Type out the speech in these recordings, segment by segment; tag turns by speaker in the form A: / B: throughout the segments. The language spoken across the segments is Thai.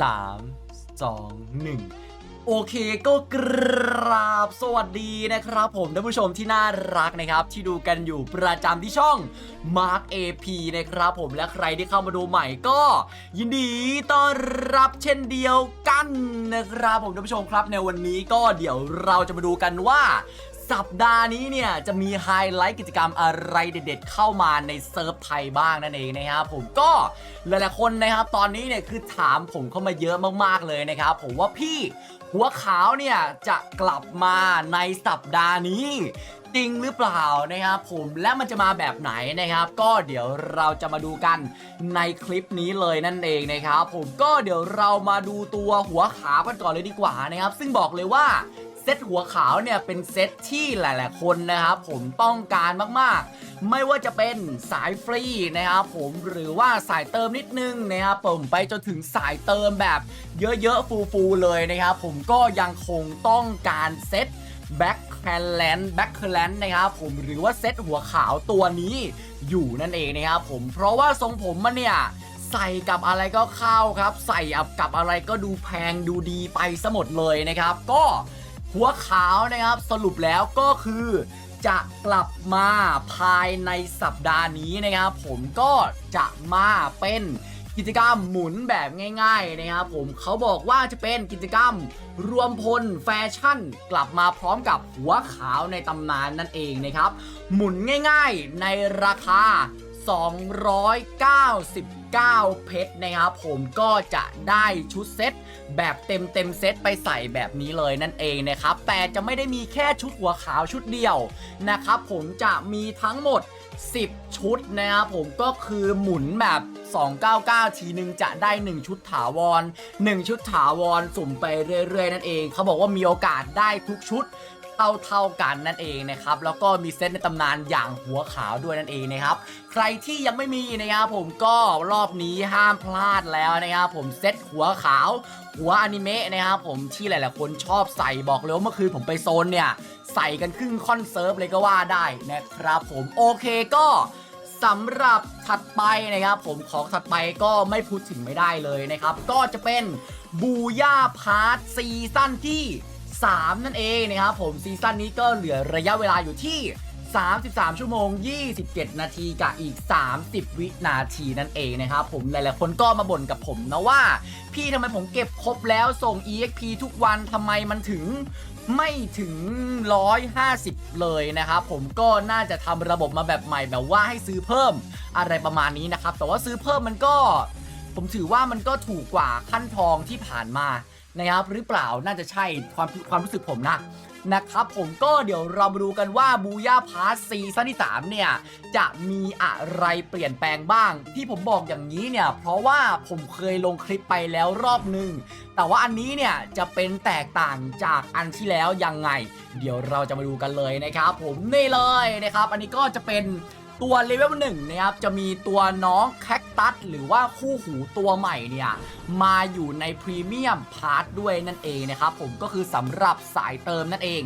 A: 3 2 1โอเคก็กราบสวัสดีนะครับผมท่านผู้ชมที่น่ารักนะครับ ที่ดูกันอยู่ประจำที่ช่อง Mark AP นะครับผมและใครที่เข้ามาดูใหม่ก็ ยินดีต้อนรับเช่นเดียวกันนะครับผมท่านผู้ชมครับในวันนี้ก็เดี๋ยวเราจะมาดูกันว่า สัปดาห์นี้เนี่ยจะมีไฮไลท์กิจกรรมอะไรเด็ดๆ เข้ามาในเซิร์ฟไทยบ้างนั่นเองนะครับผมก็หลายๆคนนะครับตอนนี้เนี่ยคือถามผมเข้ามาเยอะมากๆเลยนะครับผมว่าพี่หัวขาวเนี่ยจะกลับมาในสัปดาห์นี้จริงหรือเปล่านะครับผมและมันจะมาแบบไหนนะครับ ก็เดี๋ยวเราจะมาดูกันในคลิปนี้เลยนั่นเองนะครับ ผมก็เดี๋ยวเรามาดูตัวหัวขาวกันก่อนเลยดีกว่านะครับ ซึ่งบอกเลยว่า เซตหัวขาวเนี่ยเป็นเซตที่หลาย ๆ คนนะครับผมต้องการมากๆ ไม่ว่าจะเป็นสายฟรีนะครับผมหรือว่าสายเติมนิดนึงนะครับผมไปจนถึงสายเติมแบบเยอะ ๆ ฟูๆเลยนะครับผมก็ยังคงต้องการเซตแบ็คแคลนแบ็คแคลนนะครับผมหรือว่าเซตหัวขาวตัวนี้อยู่นั่นเองนะครับผมเพราะว่าทรงผมมันเนี่ยใส่กับอะไรก็เข้าครับ ใส่กับอะไรก็ดูแพงดูดีไปซะหมดเลยนะครับ ก็ หัวขาวนะครับสรุปแล้วก็คือจะกลับมาภายในสัปดาห์นี้นะครับผมก็จะมาเป็นกิจกรรมหมุนแบบง่ายๆนะครับผมเขาบอกว่าจะเป็นกิจกรรมรวมพลแฟชั่น กลับมาพร้อมกับหัวขาวในตำนานนั่นเองนะครับ หมุนง่ายๆในราคา 299 เพชรนะครับผมก็จะได้ชุดเซตแบบเต็มเต็มเซตไปใส่แบบนี้เลยนั่นเองนะครับ แต่จะไม่ได้มีแค่ชุดหัวขาวชุดเดียวนะครับผมจะมีทั้งหมด 10 ชุดนะครับผมก็คือหมุนแบบ 299 ทีนึงจะได้ 1 ชุดถาวร 1 ชุดถาวรสุ่มไปเรื่อยๆ นั่นเอง เขาบอกว่ามีโอกาสได้ทุกชุด เท่าเท่าๆกันนั่นเองนะครับแล้วก็มีเซตในตำนานอย่างหัวขาวด้วยนั่นเองนะครับใครที่ยังไม่มีนะครับผมก็รอบนี้ห้ามพลาดแล้วนะครับผมเซตหัวขาว หัวอนิเมะนะครับผมที่หลายๆคนชอบใส่บอกเลยว่าเมื่อคืนผมไปโซนเนี่ยใส่กันครึ่งคอนเซิร์ฟเลยก็ว่าได้นะครับผมโอเคก็สำหรับถัดไปนะครับผมของถัดไปก็ไม่พูดถึงไม่ได้เลยนะครับ ก็จะเป็นบูย่าพาร์ทซีซั่นที่ 3 นั่นเองนะครับผมซีซั่นนี้ก็เหลือระยะเวลาอยู่ที่ 33 ชั่วโมง 27 นาทีกับอีก 30 วินาทีนั่นเองนะครับผมหลายๆคนก็มาบ่นกับผมนะว่า พี่ทำไมผมเก็บครบแล้วส่ง EXP ทุกวันทำไมมันถึงไม่ถึง 150 เลยนะครับผมก็น่าจะทำระบบมาแบบใหม่แบบว่าให้ซื้อเพิ่มอะไรประมาณนี้นะครับแต่ว่าซื้อเพิ่มมันก็ ผมถือว่ามันก็ถูกกว่าขั้นทองที่ผ่านมา นะครับหรือเปล่าน่าจะใช่ความความรู้สึกผมนะนะครับผมก็เดี๋ยวเรามาดูกันว่าบูย่าพาร์ทซีซั่นที่3เนี่ยจะมีอะไรเปลี่ยนแปลงบ้าง ที่ผมบอกอย่างนี้เนี่ยเพราะว่าผมเคยลงคลิปไปแล้วรอบหนึ่งแต่ว่าอันนี้เนี่ยจะเป็นแตกต่างจากอันที่แล้วยังไง เดี๋ยวเราจะมาดูกันเลยนะครับ ผมนี่เลยนะครับ อันนี้ก็จะเป็น ตัวเลเวลหนึ่งนะครับจะมีตัวน้องแคคตัสหรือว่าคู่หูตัวใหม่เนี่ยมาอยู่ในพรีเมียมพาร์ทด้วยนั่นเองนะครับผมก็คือสำหรับสายเติมนั่นเอง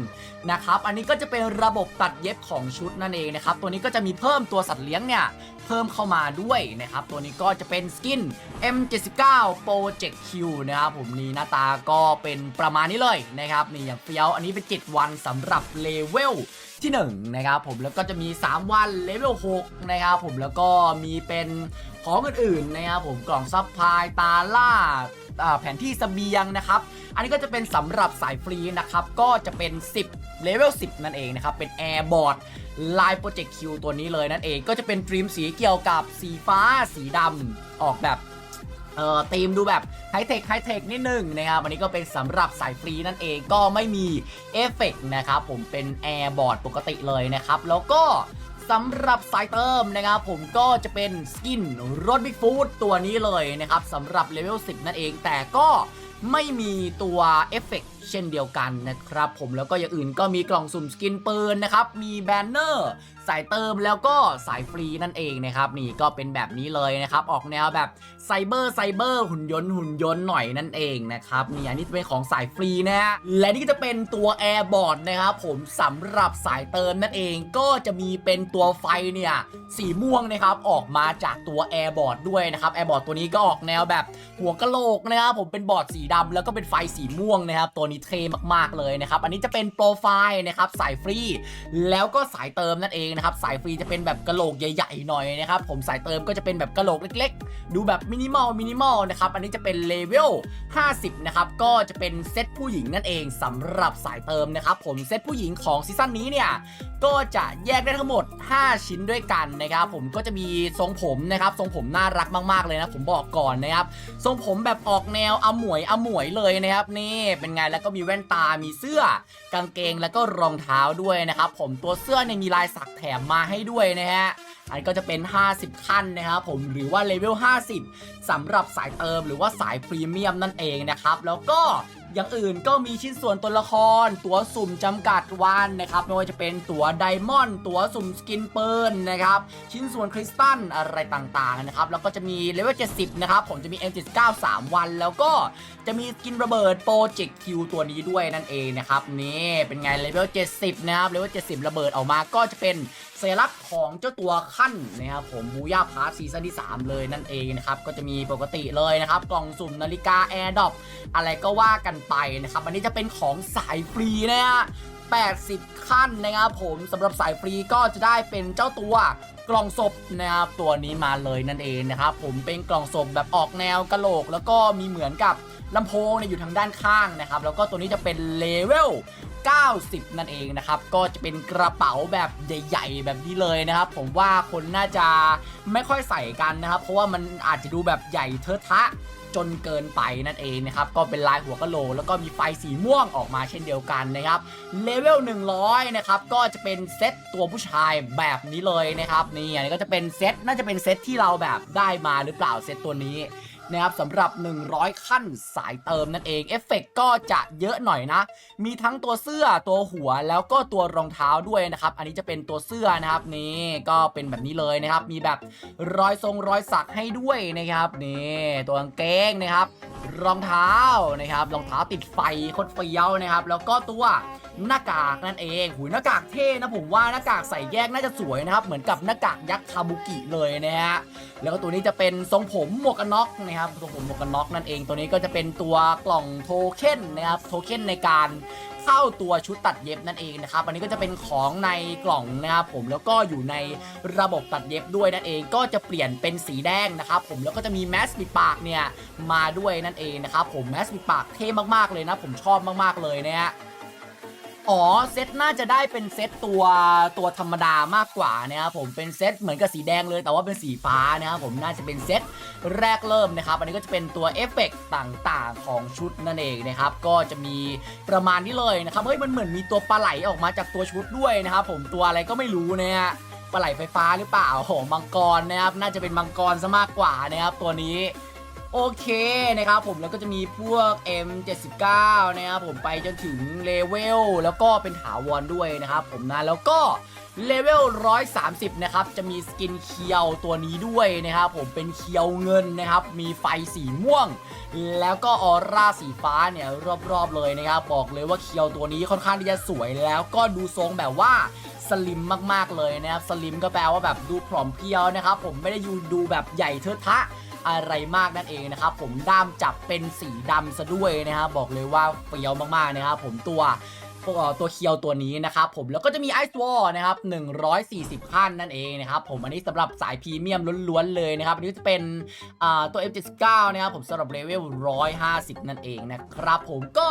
A: นะครับอันนี้ก็จะเป็นระบบตัดเย็บของชุดนั่นเองนะครับตัวนี้ก็จะมีเพิ่มตัวสัตว์เลี้ยงเนี่ยเพิ่มเข้ามาด้วยนะครับตัวนี้ก็จะเป็นสกิน M79 Project Q นะครับผมนี่หน้าตาก็เป็นประมาณนี้เลยนะครับนี่อย่างเฟี้ยวอันนี้เป็น 7 วันสำหรับเลเวลที่1นะครับผมแล้วก็จะมี 3 วันเลเวล6นะครับผมแล้วก็มีเป็นของอื่นๆนะครับผมกล่องซับพลายตาล่าแผนที่เสบียงนะครับ อันนี้ก็จะเป็นสำหรับสายฟรีนะครับ ก็จะเป็น 10 เลเวล 10 นั่นเองนะครับ เป็น Airbot Line Project Q ตัวนี้เลยนั่นเอง ก็จะเป็นดรีมสีเกี่ยวกับสีฟ้าสีดำออกแบบ เอ่อธีมดูแบบไฮเทคไฮเทคนิดหนึ่งนะครับอันนี้ก็เป็นสำหรับสายฟรีนั่นเองก็ไม่มีเอฟเฟกต์นะครับผมเป็นแอร์บอร์ดปกติเลยนะครับ แล้วก็สำหรับสายเติมนะครับผมก็จะเป็นสกินรถบิ๊กฟูดตัวนี้เลยนะครับสำหรับเลเวล10 นั่นเอง แต่ก็ไม่มีตัวเอฟเฟกต์ เช่นเดียวกันนะครับ ผมแล้วก็อย่างอื่นก็มีกล่องสุ่มสกินปืนนะครับ มีแบนเนอร์ สายเติมแล้วก็สายฟรีนั่นเองนะครับ นี่ก็เป็นแบบนี้เลยนะครับ ออกแนวแบบไซเบอร์ไซเบอร์หุ่นยนต์หุ่นยนต์หน่อยนั่นเองนะครับนี่อันนี้จะเป็นของสายฟรีนะฮะและนี่ก็จะเป็นตัวแอร์บอร์ดนะครับผมสำหรับสายเติมนั่นเองก็จะมีเป็นตัวไฟเนี่ยสีม่วงนะครับออกมาจากตัวแอร์บอร์ดด้วยนะครับแอร์บอร์ดตัวนี้ก็ออกแนวแบบหัวกะโหลกนะครับผมเป็นบอร์ดสีดำแล้วก็เป็นไฟสีม่วงนะครับตัวนี้เท่มากๆเลยนะครับ อันนี้จะเป็นโปรไฟล์นะครับสายฟรี แล้วก็สายเติมนั่นเองนะครับสายฟรีจะเป็นแบบกระโหลกใหญ่ๆหน่อยนะครับผมสายเติมก็จะเป็นแบบกระโหลกเล็กๆ ดูแบบมินิมอลมินิมอลนะครับอันนี้จะเป็นเลเวล 50 นะครับก็จะเป็นเซตผู้หญิงนั่นเองสำหรับสายเติมนะครับผมเซตผู้หญิงของซีซั่นนี้เนี่ยก็จะแยกได้ทั้งหมด 5 ชิ้นด้วยกันนะครับผมก็จะมีทรงผมนะครับทรงผมน่ารักมากๆเลยนะผมบอกก่อนนะครับทรงผมแบบออกแนวอมวยอมวยเลยนะครับนี่เป็นไงล้วก็มีแว่นตา มีเสื้อกางเกงแล้วก็รองเท้าด้วยนะครับผมตัวเสื้อเนี่ยมีลายสักแถมมาให้ด้วยนะฮะอันก็จะเป็น 50 ขั้นนะครับผมหรือว่าเลเวล 50สำหรับสายเติมหรือว่าสายพรีเมียมนั่นเองนะครับ แล้วก็ อย่างอื่นก็มีชิ้นส่วนตัวละคร ตัวสุ่มจำกัดวันนะครับไม่ว่าจะเป็นตัวไดมอนด์ตัวสุ่มสกินเปิลนะครับชิ้นส่วนคริสตัลอะไรต่างๆนะครับแล้วก็จะมีเลเวล70นะครับผมจะมี M79 3 วัน แล้วก็จะมีสกินระเบิดโปรเจกต์คิวตัวนี้ด้วยนั่นเองนะครับนี่เป็นไงเลเวล70นะครับเลเวล70 ระเบิดออกมาก็จะเป็นสัญลักษณ์ของเจ้าตัวขั้นนะครับผมบูย่าพาร์ทซีซั่นที่ 3 เลยนั่นเองนะครับก็จะมีปกติเลยนะครับกล่องสุ่มนาฬิกาแอร์ดอป อะไรก็ว่ากันไปนะครับ อันนี้จะเป็นของสายฟรีนะฮะ80 ขั้นนะครับผมสำหรับสายฟรีก็จะได้เป็นเจ้าตัวกล่องศพนะครับตัวนี้มาเลยนั่นเองนะครับผมเป็นกล่องศพแบบออกแนวกระโหลก แล้วก็มีเหมือนกับ ลำโพงเนี่ยอยู่ทางด้านข้างนะครับ แล้วก็ตัวนี้จะเป็นเลเวล 90 นั่นเองนะครับ ก็จะเป็นกระเป๋าแบบใหญ่ ๆ แบบนี้เลยนะครับ ผมว่าคนน่าจะไม่ค่อยใส่กันนะครับ เพราะว่ามันอาจจะดูแบบใหญ่เทอะทะจนเกินไปนั่นเองนะครับ ก็เป็นลายหัวกะโหลกแล้วก็มีไฟสีม่วงออกมาเช่นเดียวกันนะครับเลเวล100 นะครับ ก็จะเป็นเซตตัวผู้ชายแบบนี้เลยนะครับ นี่อันนี้ก็จะเป็นเซตน่าจะเป็นเซตที่เราแบบได้มาหรือเปล่าเซตตัวนี้ นะครับสำหรับ 100 ขั้นสายเติมนั่นเองเอฟเฟกต์ก็จะเยอะหน่อยนะ มีทั้งตัวเสื้อตัวหัวแล้วก็ตัวรองเท้าด้วยนะครับ อันนี้จะเป็นตัวเสื้อนะครับนี่ก็เป็นแบบนี้เลยนะครับ มีแบบรอยทรงรอยสักให้ด้วยนะครับนี่ตัวกางเกงนะครับ รองเท้านะครับรองเท้าติดไฟโคตรเฟี้ยวนะครับ แล้วก็ตัวหน้ากากนั่นเองหุยหน้ากากเท่นะผมว่าหน้ากากใส่แยกน่าจะสวยนะครับ เหมือนกับหน้ากากยักษ์คาบุกิเลยนะฮะแล้วก็ตัวนี้จะเป็นทรงผมหมวกกันน็อกนะครับทรงผมหมวกกันน็อกนั่นเองตัวนี้ก็จะเป็นตัวกล่องโทเค็นนะครับโทเค็นในการเข้าตัวชุดตัดเย็บนั่นเองนะครับอันนี้ก็จะเป็นของในกล่องนะครับผมแล้วก็อยู่ในระบบตัดเย็บด้วยนั่นเองก็จะเปลี่ยนเป็นสีแดงนะครับผมแล้วก็จะมีแมสปิดปากเนี่ยมาด้วยนั่นเองนะครับผมแมสปิดปากเท่มากๆเลยนะผมชอบมากๆเลยนะฮะ อ๋อเซตน่าจะได้เป็นเซตตัวตัวธรรมดามากกว่านะครับผมเป็นเซตเหมือนกับสีแดงเลยแต่ว่าเป็นสีฟ้านะครับผมน่าจะเป็นเซตแรกเริ่มนะครับ อันนี้ก็จะเป็นตัวเอฟเฟกต์ต่างๆของชุดนั่นเองนะครับก็จะมีประมาณนี้เลยนะครับเฮ้ยมันเหมือนมีตัวปลาไหลออกมาจากตัวชุดด้วยนะครับผมตัวอะไรก็ไม่รู้นะฮะปลาไหลไฟฟ้าหรือเปล่าโอ้โหมังกรนะครับน่าจะเป็นมังกรซะมากกว่านะครับตัวนี้ โอเคนะครับผมแล้วก็จะมีพวก M79 นะครับผมไปจนถึงเลเวลแล้วก็เป็นถาวรด้วยนะครับผมนะแล้วก็เลเวล 130 นะครับ จะมีสกินเคียวตัวนี้ด้วยนะครับ ผมเป็นเคียวเงินนะครับ มีไฟสีม่วง แล้วก็ออร่าสีฟ้าเนี่ย รอบๆเลยนะครับ บอกเลยว่าเคียวตัวนี้ค่อนข้างที่จะสวยแล้วก็ดูทรงแบบว่าสลิมมากๆเลยนะครับ สลิมก็แปลว่าแบบดูผอมเพรียวนะครับ ผมไม่ได้ยูดูแบบใหญ่เทอะทะ อะไรมากนั่นเองนะครับผมด้ามจับเป็นสีดำซะด้วยนะครับบอกเลยว่าเฟี้ยวมากๆนะครับผมตัว ตัวเคียวตัวนี้นะครับผมแล้วก็จะมีไอซ์วอลนะครับ140 ขั้นนั่นเองนะครับผมอันนี้สำหรับสายพรีเมียมล้วนๆเลยนะครับอันนี้จะเป็นตัว F79 นะครับผมสำหรับเลเวล150 นั่นเองนะครับผมก็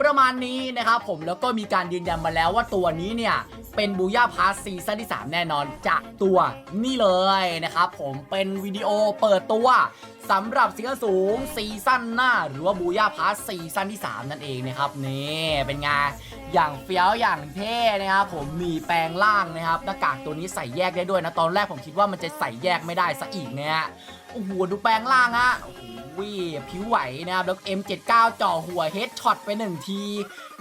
A: ประมาณนี้นะครับผมแล้วก็มีการยืนยันมาแล้วว่าตัวนี้เนี่ยเป็นบูย่าพาสซีซั่นที่ 3 แน่นอนจากตัวนี่เลยนะครับผมเป็นวิดีโอเปิดตัวสำหรับสิงห์สูงซีซั่นหน้า หรือว่าบูย่าพาสซีซั่นที่ 3 นั่นเองนะครับนี่เป็นไง อย่างเฟี้ยวอย่างเท่นะครับผมมีแปลงล่างนะครับหน้ากากตัวนี้ใส่แยกได้ด้วยนะตอนแรกผมคิดว่ามันจะใส่แยกไม่ได้ซะอีกเนี่ย โอ้โหดูแปลงล่างฮะโอ้โหผิวไหวนะครับแล้ว M79 จ่อหัวเฮดช็อตไปหนึ่งที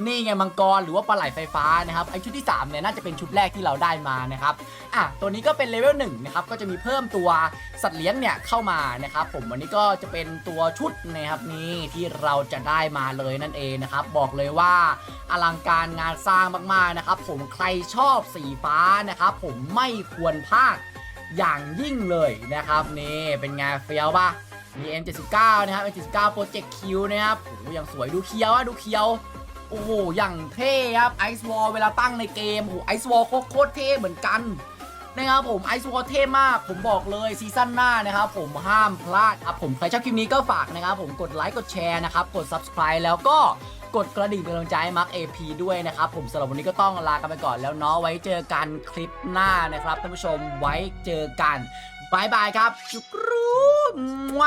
A: นี่ไงมังกรหรือว่าปลาไหลไฟฟ้านะครับไอชุดที่3เนี่ยน่าจะเป็นชุดแรกที่เราได้มานะครับอะตัวนี้ก็เป็นเลเวลหนึ่งนะครับก็จะมีเพิ่มตัวสัตว์เลี้ยงเนี่ยเข้ามานะครับผมวันนี้ก็จะเป็นตัวชุดนะครับนี่ที่เราจะได้มาเลยนั่นเองนะครับบอกเลยว่าอลังการงานสร้างมากๆนะครับผมใครชอบสีฟ้านะครับผมไม่ควรพลาด อย่างยิ่งเลยนะครับนี่เป็นไงเฟี้ยวปะมี M79 นะครับ M79 Project Q นะครับโอ้ย่างสวยดูเคียวอะดูเคียวโอ้โหอย่างเท่ครับไอซ์วอลเวลาตั้งในเกมโอ้โหไอซ์วอลโคตรเท่เหมือนกันนะครับผมไอซ์วอลเท่มาก ผมบอกเลยซีซั่นหน้านะครับผมห้ามพลาดครับผมใครชอบคลิปนี้ก็ฝากนะครับผมกดไลค์กดแชร์นะครับกด subscribe แล้วก็ กดกระดิ่งเป็นกำลังใจให้มาร์คเอพด้วยนะครับ ผมสำหรับวันนี้ก็ต้องลากันไปก่อนแล้วเนาะไว้เจอกันคลิปหน้านะครับท่านผู้ชมไว้เจอกันบายบายครับจุกรูมั่ว